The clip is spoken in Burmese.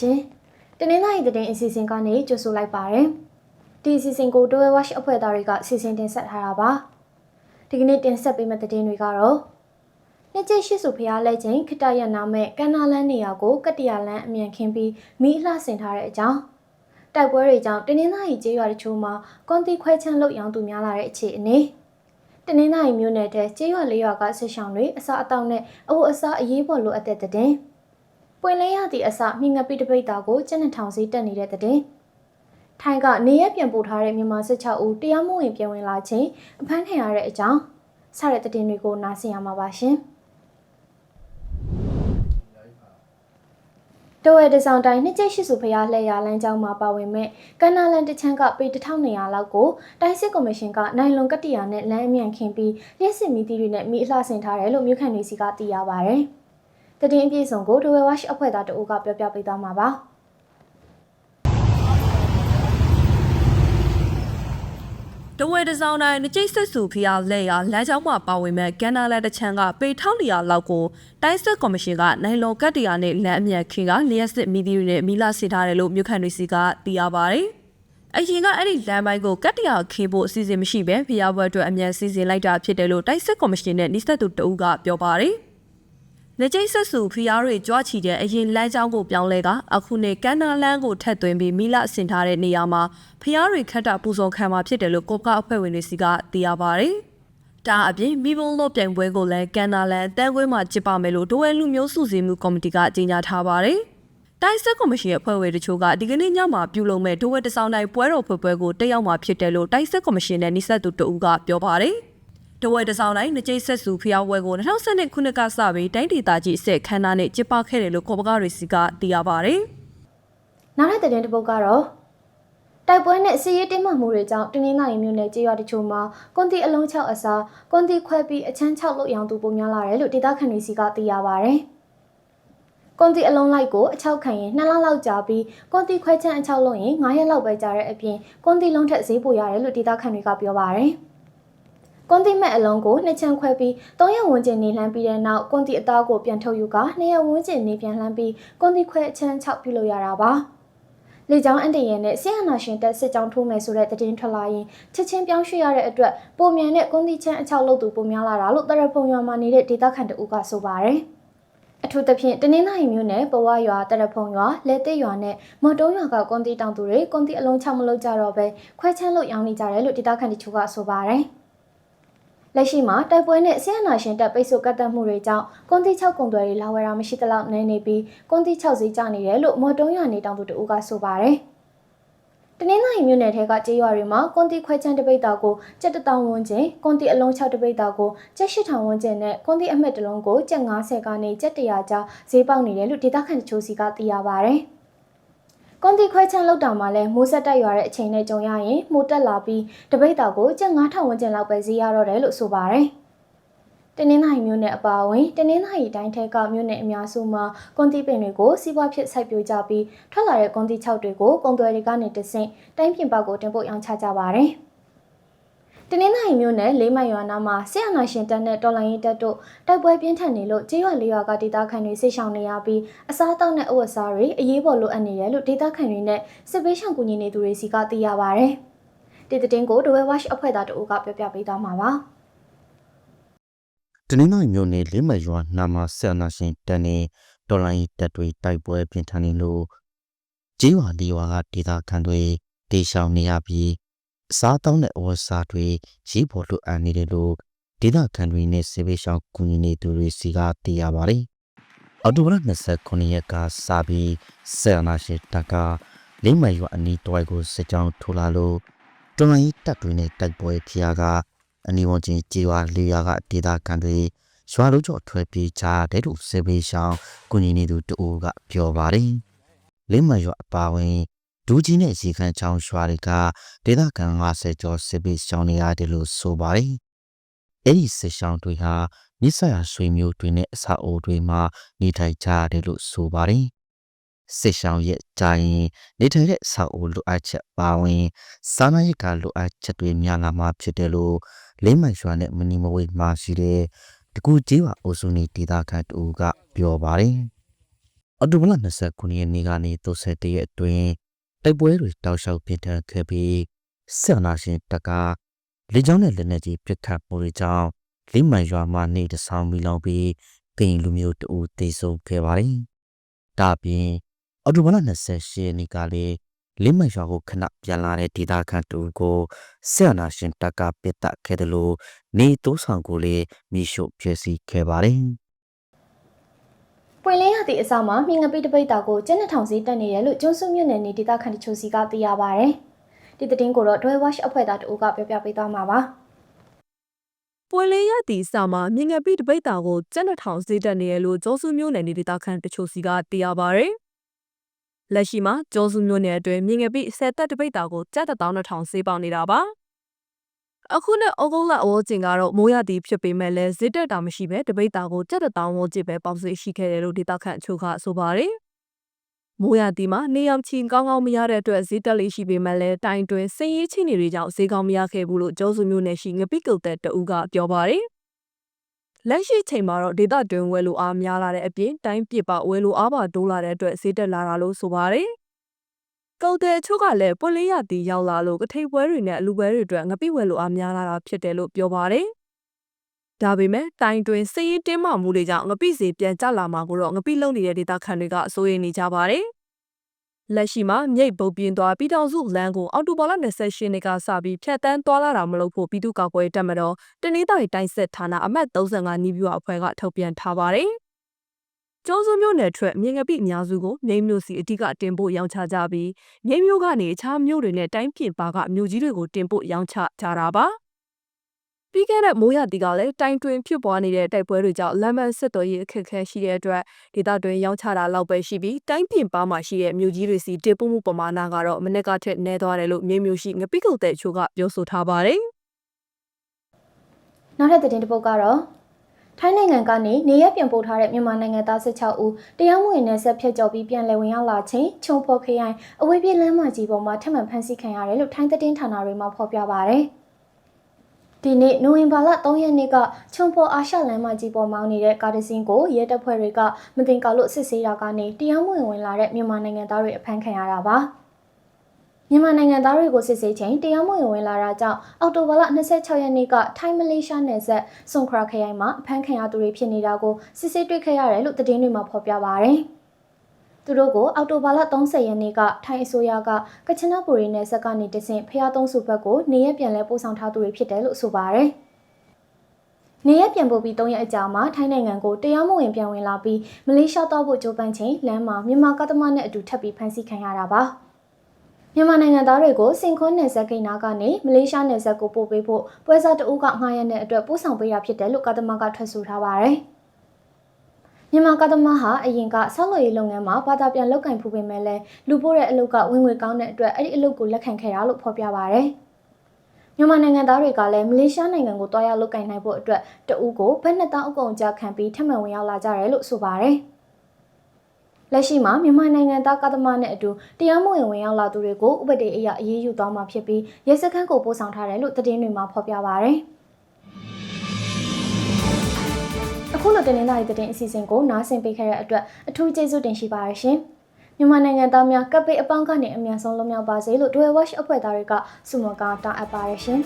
ရှင်။တနင်္လာရီသတင်းအစီအစဉ်ကနေကြိုဆိုလိုက်ပါရယ်။ဒီအစီအစဉ်ကိုတိုဝဲဝါရှအဖွဲ့သားတွေကစီစဉ်တင်ဆက်ထားတာပါ။ဒီကနေ့တင်ဆက်ပေးမယ့်သတင်းတွေကတော့နှစ်ကျရှိစုဖျားလက်ချင်းခိတရနာမဲ့ကန္နာလန်းနေရာကိုကတ္တရလန်းအမြန်ခင်းပြီးမိအလှဆင်ထားတဲ့အကြောင်းတိုက်ပွဲတွေကြောင့်တနင်္လာရီကျေးရွာတချို့မှာကွန်တီခွဲချမ်းလုတ်ရောင်းသူများလာတဲ့အခြေအနေတနင်္လာရီမြို့နယ်တဲ့ကျေးရွာလေးရွာကဆစ်ဆောင်တွေအစားအသောက်နဲ့အဝတ်အစားအရေးပေါ်လိုအပ်တဲ့တဲ့ ပွင့်လင်းရသည့်အစမြင့်ငပိတပိတ်တာကိုကျက်နှစ်ထောင်စီတက်နေတဲ့တဲ့င်းထိုင်းကနေရက်ပြန်ပို့ထားတဲ့မြန်မာစစ်6ဦးတရားမဝင်ပြန်ဝင်လာခြင်းအဖမ်းခံရတဲ့အကြောင်းစတဲ့တဲ့င်းတွေကိုနားဆင်ရမှာပါရှင်တော်ရတဲ့ဆောင်တိုင်းနှစ်ကျရှိစုဖျားလှည့်ရလမ်းကြောင်းမှာပါဝင်မဲ့ကန္နာလန်တချမ်းကပေ1200လောက်ကိုတိုင်းစစ်ကော်မရှင်ကနိုင်လွန်ကတ္တရာနဲ့လမ်းအမြန်ခင်းပြီးလျှက်စစ်မီတီတွေနဲ့မိအလှဆင်ထားတယ်လို့မြို့ခံတွေစီကသိရပါဗျ။ တည်င်းအပြည့်စုံကိုဒဝဲဝါရှအဖွဲ့သားတအုပ်ကပြောပြပေးသွားမှာပါတဝဲတစောင်းတိုင်းငကြိတ်ဆက်စုဖျားလက်ရလမ်းကြောင်းမှာပါဝင်မဲ့ကန်နာလက်တစ်ချမ်းကပေထောက်လျာလောက်ကိုတိုင်းစစ်ကော်မရှင်ကနိုင်လောကတ်တရာနဲ့လမ်းအမြတ်ခင်ကလျှက်စစ်မီဒီတွေနဲ့မိလာစေထားတယ်လို့မြို့ခံတွေစီကသိရပါတယ်။အရင်ကအဲ့ဒီလမ်းပိုင်းကိုကတ်တရာခေဖို့အစီအစဉ်မရှိဘဲဖျားဘွက်အတွက်အမြန်စီစဉ်လိုက်တာဖြစ်တယ်လို့တိုင်းစစ်ကော်မရှင်နဲ့နှိစက်သူတဦးကပြောပါတယ်။ နေကျိတ်ဆက်စုဖျားတွေကြွားချီတဲ့အရင်လမ်းကြောင်းကိုပြောင်းလဲကအခုနေကန်နာလန်းကိုထက်သွင်းပြီးမိလာဆင်ထားတဲ့နေရာမှာဖျားတွေခတ်တာပူဇော်ခံမှာဖြစ်တယ်လို့ကိုကအဖွဲ့ဝင်တွေစီကသိရပါတယ်။ဒါအပြင်မိဘုံလို့ပြိုင်ပွဲကိုလည်းကန်နာလန်တန်းခွဲမှာကျစ်ပါမယ်လို့ဒိုဝဲလူမျိုးစုစည်းမှုကော်မတီကကြေညာထားပါတယ်။တိုင်းစစ်ကော်မရှင်အဖွဲ့ဝင်တချို့ကဒီကနေ့ညမှာပြုလုပ်မဲ့ဒိုဝဲတစောင်းတိုင်းပွဲတော်ဖွဲ့ပွဲကိုတက်ရောက်မှာဖြစ်တယ်လို့တိုင်းစစ်ကော်မရှင်နဲ့နှိစက်သူတဦးကပြောပါတယ်။ ဒဝဲတစောင်းတိုင်းငကြိတ်ဆက်စုဖျားဝဲကို2012ခုနှစ်ကစပြီးတိုင်းဒေသကြီးအစ်ခန်းနာနဲ့ကျစ်ပခဲ့တယ်လို့ကော်ပကားရီစီကသိရပါတယ်။နောက်တဲ့တဲ့င်းတစ်ပုဒ်ကတော့တိုက်ပွဲနဲ့စီးရဲတင်းမှမှုတွေကြောင့်တနင်္လာရီမြို့နယ်ကြေးရွာတချို့မှာကွန်တီအလုံး6အစားကွန်တီခွဲပြီးအချမ်း6လို့ရောင်းသူပုံများလာတယ်လို့ဒေသခံတွေစီကသိရပါဗျ။ကွန်တီအလုံးလိုက်ကိုအချောက်ခံရင်2လလောက်ကြာပြီးကွန်တီခွဲချမ်းအချောက်လို့ရင်9ရက်လောက်ပဲကြာတဲ့အပြင်ကွန်တီလုံးထက်ဈေးပိုရတယ်လို့ဒေသခံတွေကပြောပါဗျ။ ကွန်တီမက်အလုံးကိုနှစ်ချမ်းခွဲပြီး3ရက်ဝန်းကျင်နေလှမ်းပြီးတဲ့နောက်ကွန်တီအသားကိုပြန်ထုတ်ယူက2ရက်ဝန်းကျင်နေပြန်လှမ်းပြီးကွန်တီခွဲအချမ်း6ပြုလုပ်ရတာပါ။လေကြောင်းအန်တရန်နဲ့ဆီယနာရှင်တက်စစ်ကြောင်းထိုးမယ်ဆိုတဲ့သတင်းထွက်လာရင်ချက်ချင်းပြောင်းရွှေ့ရတဲ့အတွက်ပုံမြန်နဲ့ကွန်တီချမ်းအချောက်လုပ်သူပုံများလာတာလို့တရဖုံရွာမှာနေတဲ့ဒေသခံတအုပ်ကဆိုပါတယ်။အထူးသဖြင့်တနင်္လာရီမြို့နယ်ပဝါရွာတရဖုံရွာလဲသိရွာနဲ့မော်တုံးရွာကကွန်တီတောင်သူတွေကွန်တီအလုံးချမလို့ကြတော့ပဲခွဲချမ်းလို့ရောင်းနေကြတယ်လို့ဒေသခံတချို့ကဆိုပါတယ်။ လက်ရှိမှာတိုက်ပွဲနဲ့ဆီယနာရှင်တပ်ပိတ်ဆို့ကတ်တက်မှုတွေကြောင့်ကွန်တီ6ကုံတွေလာဝယ်တာမရှိသလောက်နေနေပြီးကွန်တီ6ဈေးကျနေတယ်လို့မော်တုံးရွာနေတောင်သူတအုပ်ကဆိုပါတယ်။တနင်္လာရီမြို့နယ်ထဲကကျေးရွာတွေမှာကွန်တီခွဲချမ်းတပိတ်တာကိုကျက်တတောင်ဝန်းကျင်ကွန်တီအလုံး6တပိတ်တာကိုကျက်8000ဝန်းကျင်နဲ့ကွန်တီအမှတ်တစ်လုံးကိုကျက်90ကနေကျက်100ကျားဈေးပေါက်နေတယ်လို့ဒေသခံတချို့စီကသိရပါဗျ။ ကွန်တီခွဲချမ်းလောက်တာမှာလဲမိုးဆက်တက်ရွာတဲ့အချိန်နဲ့ကြုံရရင်မိုးတက်လာပြီးတပိတ်တာကိုကျက်9000ဝန်းကျင်လောက်ပဲဈေးရတော့တယ်လို့ဆိုပါဗျ။တနင်္သာရီမြို့နယ်အပါအဝင်တနင်္သာရီတိုင်းထဲကမြို့နယ်အများစုမှာကွန်တီပင်တွေကိုစီးပွားဖြစ်စိုက်ပျိုးကြပြီးထွက်လာတဲ့ကွန်တီ6တွေကိုကုန်သွယ်တွေကနေတဆင့်တိုင်းပြင်ပကိုတင်ပို့ရောင်းချကြပါတယ်။ တနင်္သာရီမြို့နယ်လေးမိုင်ရွာနာမှာဆီယနာရှင်တပ်နဲ့တော်လိုင်းရင်တပ်တို့တိုက်ပွဲပြင်းထန်နေလို့ကျေးရွာလေးရွာကဒေသခံတွေဆိတ်ရှောင်နေရပြီးအစားအသောက်နဲ့အဝတ်အစားတွေအရေးပေါ်လိုအပ်နေတယ်လို့ဒေသခံတွေနဲ့စစ်ပေးရှောင်ကူညီနေသူတွေစီကသိရပါဗျ။ဒီတဲ့တင်ကိုဒဝဲဝါရှအဖွဲ့သားတို့ကပြောပြပေးသွားမှာပါ။တနင်္လာရီမြို့နယ်လေးမရွာနာမဆန္နာရှင်တန်နေတော်လိုင်းတပ်တွေတိုက်ပွဲပြင်ထန်နေလို့ကျေးရွာလေးရွာကဒေသခံတွေတေရှောင်နေရပြီး အစားတောင်းတဲ့အဝတ်စားတွေရေးပေါ်လိုအပ်နေတယ်လို့ဒေသခံတွေနဲ့စေဘေးရှောင်းကူညီနေသူတွေစီကသိရပါတယ်။အော်တိုဘာလ29ရက်ကစပြီးဆန္နာရှင်တပ်ကလေးမရွာအနီးတွိုက်ကိုစစ်ကြောင်းထိုးလာလို့တော်လိုင်းတပ်တွေနဲ့တိုက်ပွဲဖျားကအနီးဝန်းကျင်ကြေးရွာလေးရွာကဒေသခံတွေရွာလုံးကျော်ထွက်ပြေးကြတဲ့လို့စေဘေးရှောင်းကုညီနေသူတအိုးကပြောပါတယ်။လင်းမရွာအပါဝင် ဒူးကြီးနဲ့ရေခမ်းချောင်းရွာတွေကဒေသခံ50ကျော်စေဘေးရှောင်းနေရတယ်လို့ဆိုပါတယ်။အဲ့ဒီစစ်ရှောင်းတွေဟာမြစ်ဆရာဆွေမျိုးတွေနဲ့အစာအိုတွေမှာနေထိုင်ကြရတယ်လို့ဆိုပါတယ်။စစ်ရှောင်းရဲ့ဂျိုင်းနေထိုင်တဲ့ဆောက်အဦလိုအပ်ချက်ပါဝင်စားနပ်ရိက္ခာလိုအပ်ချက်တွေများလာမှဖြစ်တယ်လို့လင်းမိုင်ရွာနဲ့မနီမဝေးမှာရှိတဲ့တကူကြီးဝအုပ်စုနေဒေသခံတူကပြောပါတယ်အော်တိုဘလ29ရက်နေ့ကနေ31ရက်အတွင်း တိုက်ပွဲတွေတောက်လျှောက်ပြင်းထန်ခဲ့ပြီးဆက်အနာရှင်တပ်ကလေကြောင်းနဲ့လက်နက်ကြီးပစ်ခတ်မှုတွေကြောင့်လိမ့်မှန်ရွာမှနေတဆောင်မီလောင်ပြီးကရင်လူမျိုးတအူတေဆုံးခဲ့ပါတယ်။ဒါအပြင်အော်တိုဘလ28ရက်နေ့ကလည်းလိမ့်မှန်ရွာကိုခဏပြန်လာတဲ့ဒေသခံတူကိုဆက်အနာရှင်တပ်ကပစ်တက်ခဲ့တယ်လို့နေတိုးဆောင်ကိုလည်းမိရှုဖျက်ဆီးခဲ့ပါတယ်။ ပွင့်လင်းရသည့်အစမှာမြင်ငပိတပိတ်တာကိုကျင်းနှစ်ထောင်စီတက်နေတယ်လို့ကျွန်းစုမြို့နယ်နေဒေသခံတချို့စီကသိရပါဗျ။ဒီသတင်းကိုတော့ Dwell Watch အဖွဲ့သားတအုပ်ကပြောပြပေးသွားမှာပါ။ပွင့်လင်းရသည့်စာမှာမြင်ငယ်ပြီးတပိတ်တာကိုကျက်နှစ်ထောင်ဈေးတက်နေရလို့ကျောစုမျိုးနယ်နေဒေသခံတချို့စီကသိရပါဗျ။လက်ရှိမှာကျောစုမျိုးနယ်အတွင်းမြင်ငယ်ပြီးဆယ်သက်တပိတ်တာကိုကျက်တစ်တောင်းနှစ်ထောင်ဈေးပေါက်နေတာပါ။ အခုနဲ့ဩဂုတ်လအဝကျင်ကတော့မိုးရသည်ဖြစ်ပေမဲ့လည်းဈေးတက်တာမရှိပဲတပိတ်တာကိုကျက်တစ်တောင်းဝန်းကျင်ပဲပေါက်ဈေးရှိခဲ့တယ်လို့ဒေသခံအချို့ကဆိုပါတယ်။မိုးရသည်မှာနေအောင်ချီကောင်းကောင်းမရတဲ့အတွက်ဈေးတက်လေးရှိပေမဲ့လည်းတိုင်တွင်စင်ရေးချင်းတွေကြောင့်ဈေးကောင်းမရခဲ့ဘူးလို့ကျောစုမျိုးနယ်ရှိငပိကုတ်တဲ့တအူးကပြောပါတယ်။လက်ရှိချိန်မှာတော့ဒေတာတွင်ဝဲလိုအားများလာတဲ့အပြင်တိုင်းပြစ်ပဝဲလိုအားပါတိုးလာတဲ့အတွက်ဈေးတက်လာတာလို့ဆိုပါတယ်။ ကုတ်တဲ့အချို့ကလည်းပွင့်လေးရတီရောက်လာလို့ကထိန်ပွဲတွေနဲ့အလူပွဲတွေအတွက်ငပိဝဲလိုအားများလာတာဖြစ်တယ်လို့ပြောပါတယ်။ဒါပေမဲ့တိုင်တွင်စည်ရင်တင်းမာမှုတွေကြောင့်ငပိစီပြန်ကျလာမှာကိုတော့ငပိလုံနေတဲ့ဒေတာခံတွေကအစိုးရနေကြပါတယ်။လက်ရှိမှာမြိတ်ပုတ်ပြင်းသွားပြည်တော်စုလမ်းကိုအော်တိုဘော်လာ28နှစ်ကစပြီးဖြတ်တန်းသွားလာတာမလုပ်ဖို့ပြည်သူ့ကောက်ပွဲတက်မတော်တနင်္သာရီတိုင်းစစ်ဌာနအမှတ်35နီးပြူအဖွဲ့ကထုတ်ပြန်ထားပါတယ်။ ကျောစုမျိုးနယ်ထွက်မြင်ငပိအများစုကိုမြိတ်မျိုးစီအဓိကတင်ပို့ရောင်းချကြပြီးမြိတ်မျိုးကနေအခြားမျိုးတွေနဲ့တိုင်းပြင်ပါကမျိုးကြီးတွေကိုတင်ပို့ရောင်းချကြတာပါ။ပြီးခဲ့တဲ့မိုးရတီကလည်းတိုင်တွင်ဖြစ်ပွားနေတဲ့တိုက်ပွဲတွေကြောင့်လမ်းမဆက်တော်ရေးအခက်အခဲရှိတဲ့အတွက်ဒေသတွင်းရောင်းချတာလောက်ပဲရှိပြီးတိုင်းပြင်ပါမှာရှိတဲ့မြို့ကြီးတွေစီတင်ပို့မှုပမာဏကတော့မနစ်ကထက်နည်းသွားတယ်လို့မြေမျိုးရှိငပိကုတ်တဲ့ချို့ကပြောဆိုထားပါတယ်နောက်ထပ်သတင်းတစ်ပုဒ်ကတော့ ထိုင်းနိုင်ငံကနေနေရပြန်ပို့ထားတဲ့မြန်မာနိုင်ငံသား16ဦးတရားမဝင်နဲ့ဆက်ဖြတ်ကျော်ပြီးပြန်လည်ဝင်ရောက်လာချိန်ချုံဖော်ခရိုင်အဝေးပြေးလမ်းမကြီးပေါ်မှာထပ်မံဖမ်းဆီးခံရတယ်လို့ထိုင်းသတင်းဌာနတွေမှာဖော်ပြပါရယ်။ဒီနေ့နိုဝင်ဘာလ3ရက်နေ့ကချုံဖော်အာရှလမ်းမကြီးပေါ်မောင်းနေတဲ့ကားတစ်စီးကိုရဲတပ်ဖွဲ့တွေကမတင်ကာလို့စစ်ဆေးတာကနေတရားမဝင်ဝင်လာတဲ့မြန်မာနိုင်ငံသားတွေအဖမ်းခံရတာပါ။ မြန်မာနိုင်ငံသားတွေကိုစစ်ဆေးချိန်တရားမဝင်ဝင်လာတာကြောင့်အော်တိုဘာလ26ရက်နေ့ကထိုင်းမလေးရှားနယ်စပ်ဆွန်ခရာခရိုင်မှာအဖမ်းခံရသူတွေဖြစ်နေတာကိုစစ်ဆေးတွေ့ခဲ့ရတယ်လို့သတင်းတွေမှာဖော်ပြပါရယ်။သူတို့ကိုအော်တိုဘာလ30ရက်နေ့ကထိုင်းအစိုးရကကချနဘူရီနယ်စပ်ကနေတဆင့်ဖျားသုံးစုဘက်ကိုနေရပြန်လဲပို့ဆောင်ထားသူတွေဖြစ်တယ်လို့ဆိုပါရယ်။နေရပြန်ပို့ပြီး၃ရက်အကြာမှာထိုင်းနိုင်ငံကိုတရားမဝင်ပြန်ဝင်လာပြီးမလေးရှားသွားဖို့ကြိုးပမ်းချိန်လမ်းမှာမြန်မာကသမားနဲ့အတူထပ်ပြီးဖမ်းဆီးခံရတာပါ။ မြန်မာနိုင်ငံသားတွေကိုစင်ခွန်းနယ်စပ်ဂိတ်နာကနေမလေးရှားနယ်စပ်ကိုပို့ပေးဖို့ပွဲစားတအုပ်ကငှားရမ်းတဲ့အတွက်ပို့ဆောင်ပေးတာဖြစ်တယ်လို့ကာသမကထွက်ဆိုထားပါရယ်။မြန်မာကာသမဟာအရင်ကဆောက်လုပ်ရေးလုပ်ငန်းမှာဘာသာပြန်လုပ်ကင်ဖူးပေမဲ့လည်းလူပို့တဲ့အလုပ်ကဝင်ငွေကောင်းတဲ့အတွက်အဲ့ဒီအလုပ်ကိုလက်ခံခဲ့တာလို့ဖော်ပြပါရယ်။မြန်မာနိုင်ငံသားတွေကလည်းမလေးရှားနိုင်ငံကိုတွားရောက်လုပ်ကင်နိုင်ဖို့အတွက်တအုပ်ကိုဘတ်နှစ်တောင်းအကုန်ကြခံပြီးထပ်မံဝင်ရောက်လာကြတယ်လို့ဆိုပါရယ်။ လက်ရှိမှာမြန်မာနိုင်ငံသားကသမနဲ့အတူတရားမဝင်ဝင်ရောက်လာသူတွေကိုဥပဒေအရအရေးယူသွားမှာဖြစ်ပြီးရဲစခန်းကိုပို့ဆောင်ထားတယ်လို့သတင်းတွေမှာဖော်ပြပါရယ်အခုလိုတင်နေတာတဲ့သတင်းအစီအစဉ်ကိုနားဆင်ပေးခဲ့တဲ့အတွက်အထူးကျေးဇူးတင်ရှိပါရရှင်မြန်မာနိုင်ငံသားများကပ်ပိတ်အပေါင်းကနေအမြန်ဆုံးလွတ်မြောက်ပါစေလို့ Dwell Watch အဖွဲ့သားတွေကဆုမွန်ကောင်းတောင်းအပ်ပါရရှင်